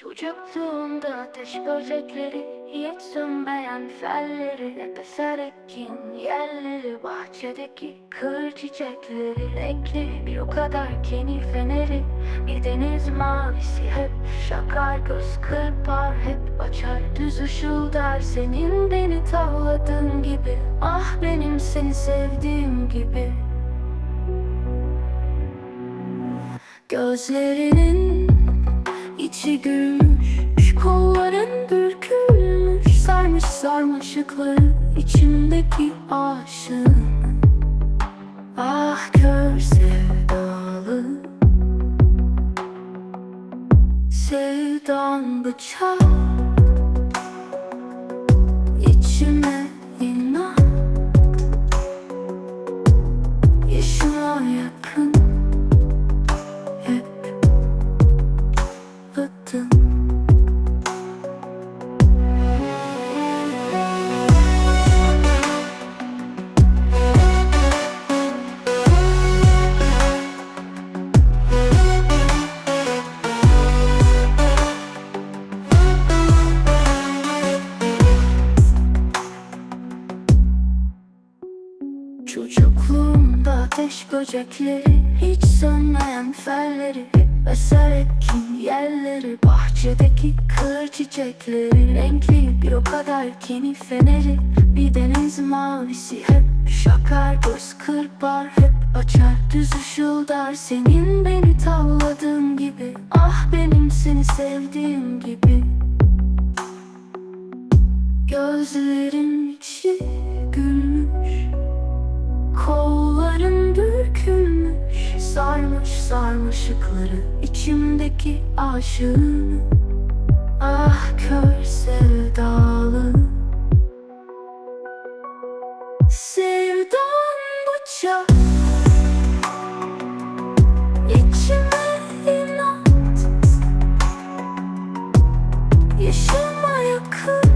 Çocukluğumda ateş böcekleri Hiç sönmeyen felleri eser ekin yerleri Bahçedeki kır çiçekleri Renkli bir o kadar keni feneri Bir deniz mavisi hep şakar Göz kırpar hep açar Düz ışıldar senin beni tavladığın gibi Ah benim seni sevdiğim gibi. Gözlerinin içi gülmüş Kolların bürkülmüş Sarmış sarmaşıkları içimdeki aşığın Ah kör sevdalı. Sevdan bıçak. İçime böcekleri Hiç sönmeyen felleri eser ekin yerleri. Bahçedeki kır çiçekleri Renkli bir o kadar keni feneri. Bir deniz mavisi hep şakar Göz kırpar hep açar Düz ışıldar. Senin beni tavladığın gibi Ah benim seni sevdiğim gibi. Gözlerim sarmaşıkları içimdeki aşığın Ah kör sevdalı. Sevdan bıçak İçime inat. Yaşama yakın.